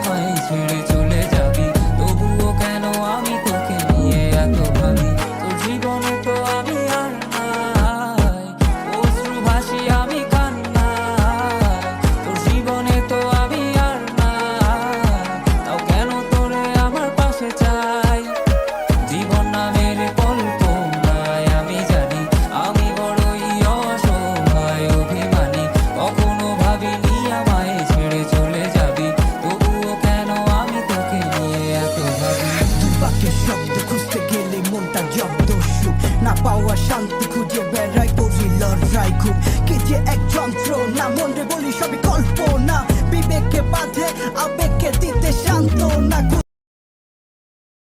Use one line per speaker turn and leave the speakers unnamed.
回忆起 না
পাওয়া শান্তি খুঁজে বেড়াই করি লড়াই খুব। কি যে এক যন্ত্র, না মনে বলি সবই গল্প